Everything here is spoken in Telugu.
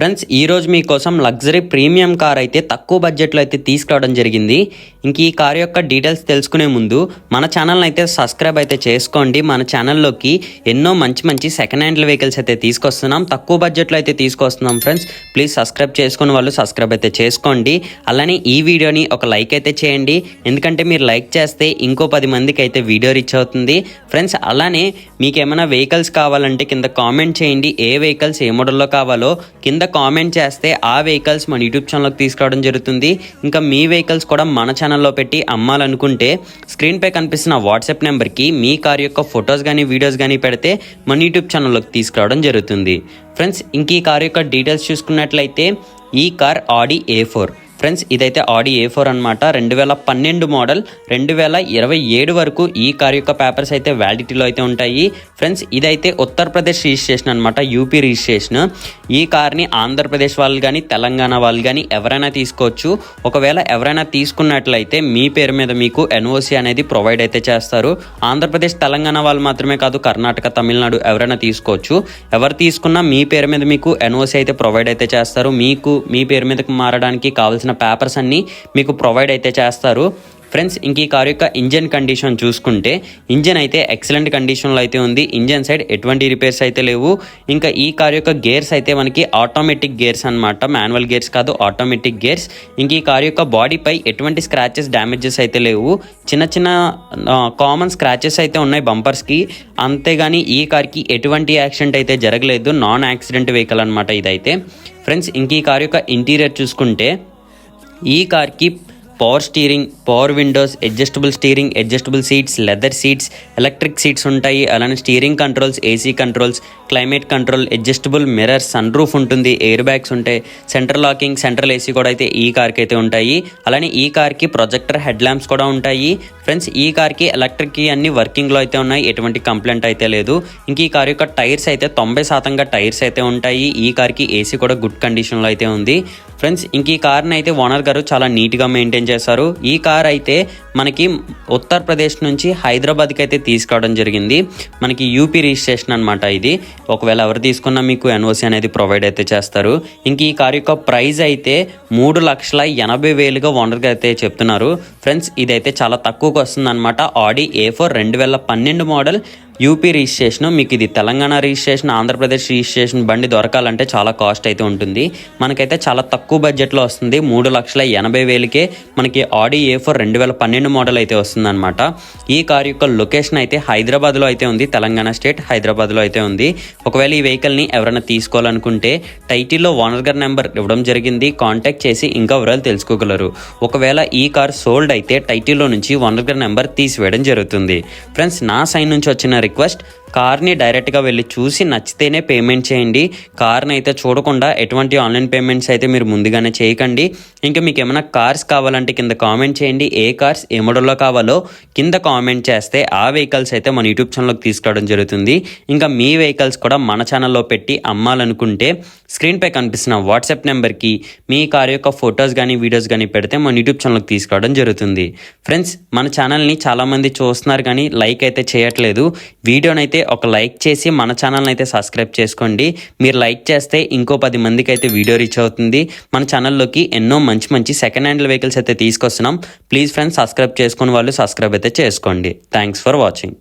Friends ఈరోజు మీకోసం లగ్జరీ ప్రీమియం కార్ అయితే తక్కువ బడ్జెట్లో అయితే తీసుకురావడం జరిగింది. ఇంక ఈ కార్ యొక్క డీటెయిల్స్ తెలుసుకునే ముందు మన ఛానల్ని అయితే సబ్స్క్రైబ్ అయితే చేసుకోండి. మన ఛానల్లోకి ఎన్నో మంచి మంచి సెకండ్ హ్యాండ్ వెహికల్స్ అయితే తీసుకొస్తున్నాం. తక్కువ బడ్జెట్లో అయితే తీసుకొస్తున్నాం ఫ్రెండ్స్. ప్లీజ్ సబ్స్క్రైబ్ చేసుకున్న వాళ్ళు సబ్స్క్రైబ్ అయితే చేసుకోండి. అలానే ఈ వీడియోని ఒక లైక్ అయితే చేయండి. ఎందుకంటే మీరు లైక్ చేస్తే ఇంకో పది మందికి అయితే వీడియో రీచ్ అవుతుంది. ఫ్రెండ్స్ అలానే మీకు ఏమైనా వెహికల్స్ కావాలంటే కింద కామెంట్ చేయండి. ఏ వెహికల్స్ ఏ మోడల్లో కావాలో కింద కామెంట్ చేస్తే ఆ వెహికల్స్ మన యూట్యూబ్ ఛానల్కి తీసుకురావడం జరుగుతుంది. ఇంకా మీ వెహికల్స్ కూడా మన ఛానల్లో పెట్టి అమ్మాలనుకుంటే స్క్రీన్పై కనిపిస్తున్న వాట్సాప్ నెంబర్కి మీ కార్ యొక్క ఫొటోస్ కానీ వీడియోస్ కానీ పెడితే మన యూట్యూబ్ ఛానల్లోకి తీసుకురావడం జరుగుతుంది. ఫ్రెండ్స్ ఇంక ఈ కార్ యొక్క డీటెయిల్స్ చూసుకున్నట్లయితే ఈ car Audi A four friends ఇదైతే ఆడి ఏ ఫోర్ అనమాట రెండు వేల పన్నెండు మోడల్ రెండు వేల ఇరవై ఏడు వరకు ఈ కార్ యొక్క పేపర్స్ అయితే వ్యాలిడిటీలో అయితే ఉంటాయి. ఫ్రెండ్స్ ఇదైతే ఉత్తరప్రదేశ్ రిజిస్ట్రేషన్ అనమాట యూపీ రిజిస్ట్రేషన్. ఈ కార్ని ఆంధ్రప్రదేశ్ వాళ్ళు కానీ తెలంగాణ వాళ్ళు కానీ ఎవరైనా తీసుకోవచ్చు. ఒకవేళ ఎవరైనా తీసుకున్నట్లయితే మీ పేరు మీద మీకు ఎన్ఓసి అనేది ప్రొవైడ్ అయితే చేస్తారు. ఆంధ్రప్రదేశ్ తెలంగాణ వాళ్ళు మాత్రమే కాదు కర్ణాటక తమిళనాడు ఎవరైనా తీసుకోవచ్చు. ఎవరు తీసుకున్నా మీ పేరు మీద మీకు ఎన్ఓసి అయితే ప్రొవైడ్ అయితే చేస్తారు. మీకు మీ పేరు మీదకి మారడానికి కావాల్సిన పేపర్స్ అన్నీ మీకు ప్రొవైడ్ అయితే చేస్తారు. ఫ్రెండ్స్ ఇంక ఈ కారు యొక్క ఇంజన్ కండిషన్ చూసుకుంటే ఇంజన్ అయితే ఎక్సలెంట్ కండిషన్లో అయితే ఉంది. ఇంజన్ సైడ్ ఎటువంటి రిపేర్స్ అయితే లేవు. ఇంకా ఈ కారు యొక్క గేర్స్ అయితే మనకి ఆటోమేటిక్ గేర్స్ అనమాట మాన్యువల్ గేర్స్ కాదు ఆటోమేటిక్ గేర్స్. ఇంక ఈ కారు యొక్క బాడీపై ఎటువంటి స్క్రాచెస్ డ్యామేజెస్ అయితే లేవు. చిన్న చిన్న కామన్ స్క్రాచెస్ అయితే ఉన్నాయి బంపర్స్కి అంతేగాని ఈ కార్కి ఎటువంటి యాక్సిడెంట్ అయితే జరగలేదు. నాన్ యాక్సిడెంట్ వెహికల్ అనమాట ఇదైతే. ఫ్రెండ్స్ ఇంక ఈ కారు యొక్క ఇంటీరియర్ చూసుకుంటే ఈ కార్కి power steering power windows adjustable steering adjustable seats leather seats electric seats ఉంటాయి. అలానే steering controls AC controls climate control adjustable mirror sun roof ఉంటుంది. ఎయిర్ బ్యాగ్స్ ఉంటాయి. సెంట్రల్ లాకింగ్ సెంట్రల్ ఏసీ కూడా అయితే ఈ కార్కి అయితే ఉంటాయి. అలానే ఈ కార్కి ప్రొజెక్టర్ హెడ్ ల్యాంప్స్ కూడా ఉంటాయి. ఫ్రెండ్స్ ఈ కార్కి ఎలక్ట్రిక్ అన్ని వర్కింగ్లో అయితే ఉన్నాయి. ఎటువంటి కంప్లైంట్ అయితే లేదు. ఇంక ఈ కార్ యొక్క టైర్స్ అయితే తొంభై శాతంగా టైర్స్ అయితే ఉంటాయి. ఈ కార్కి ఏసీ కూడా గుడ్ కండిషన్లో అయితే ఉంది. ఫ్రెండ్స్ ఇంక ఈ కార్ని అయితే ఓనర్ గారు చాలా నీట్గా మెయింటైన్ చేశారు. ఈ కార్ అయితే మనకి ఉత్తరప్రదేశ్ నుంచి హైదరాబాద్కి అయితే తీసుకురావడం జరిగింది. మనకి యూపీ రిజిస్ట్రేషన్ అనమాట ఇది. ఒకవేళ ఎవరు తీసుకున్నా మీకు ఎన్ఓసి అనేది ప్రొవైడ్ అయితే చేస్తారు. ఇంక ఈ కార్ యొక్క ప్రైస్ అయితే మూడు లక్షల ఎనభై వేలుగా ఓనర్గా అయితే చెప్తున్నారు. ఫ్రెండ్స్ ఇదైతే చాలా తక్కువకు వస్తుందన్నమాట. ఆడి ఏ ఫోర్ రెండు వేల పన్నెండు మోడల్ యూపీ రిజిస్ట్రేషన్ మీకు ఇది తెలంగాణ రిజిస్ట్రేషన్ ఆంధ్రప్రదేశ్ రిజిస్ట్రేషన్ బండి దొరకాలంటే చాలా కాస్ట్ అయితే ఉంటుంది. మనకైతే చాలా తక్కువ బడ్జెట్లో వస్తుంది. మూడు లక్షల ఎనభై వేలకే మనకి ఆడి ఏ ఫోర్ రెండు వేల పన్నెండు మోడల్ అయితే వస్తుందన్నమాట. ఈ కార్ యొక్క లొకేషన్ అయితే హైదరాబాద్లో అయితే ఉంది. తెలంగాణ స్టేట్ హైదరాబాద్లో అయితే ఉంది. ఒకవేళ ఈ వెహికల్ని ఎవరైనా తీసుకోవాలనుకుంటే టైటిల్లో ఓనర్ గారి నెంబర్ ఇవ్వడం జరిగింది. కాంటాక్ట్ చేసి ఇంకా వివరాలు తెలుసుకోగలరు. ఒకవేళ ఈ కార్ సోల్డ్ అయితే టైటిల్లో నుంచి ఓనర్ గారి నెంబర్ తీసివేయడం జరుగుతుంది. ఫ్రెండ్స్ నా సైన్ నుంచి వచ్చిన request కార్ని డైరెక్ట్గా వెళ్ళి చూసి నచ్చితేనే పేమెంట్ చేయండి. కార్ని అయితే చూడకుండా ఎటువంటి ఆన్లైన్ పేమెంట్స్ అయితే మీరు ముందుగానే చేయకండి. ఇంకా మీకు ఏమైనా కార్స్ కావాలంటే కింద కామెంట్ చేయండి. ఏ కార్స్ ఏ మోడల్లో కావాలో కింద కామెంట్ చేస్తే ఆ వెహికల్స్ అయితే మన యూట్యూబ్ ఛానల్కి తీసుకురావడం జరుగుతుంది. ఇంకా మీ వెహికల్స్ కూడా మన ఛానల్లో పెట్టి అమ్మాలనుకుంటే స్క్రీన్పై కనిపిస్తున్న వాట్సాప్ నెంబర్కి మీ కార్ యొక్క ఫొటోస్ కానీ వీడియోస్ కానీ పెడితే మన యూట్యూబ్ ఛానల్కి తీసుకురావడం జరుగుతుంది. ఫ్రెండ్స్ మన ఛానల్ని చాలామంది చూస్తున్నారు కానీ లైక్ అయితే చేయట్లేదు. వీడియోని అయితే ఒక లైక్ చేసి మన ఛానల్ని అయితే సబ్స్క్రైబ్ చేసుకోండి. మీరు లైక్ చేస్తే ఇంకో పది మందికి అయితే వీడియో రీచ్ అవుతుంది. మన ఛానల్లోకి ఎన్నో మంచి మంచి సెకండ్ హ్యాండ్ వెహికల్స్ అయితే తీసుకొస్తున్నాం. ప్లీజ్ ఫ్రెండ్స్ సబ్స్క్రైబ్ చేసుకుని వాళ్ళు సబ్స్క్రైబ్ అయితే చేసుకోండి. Thanks for watching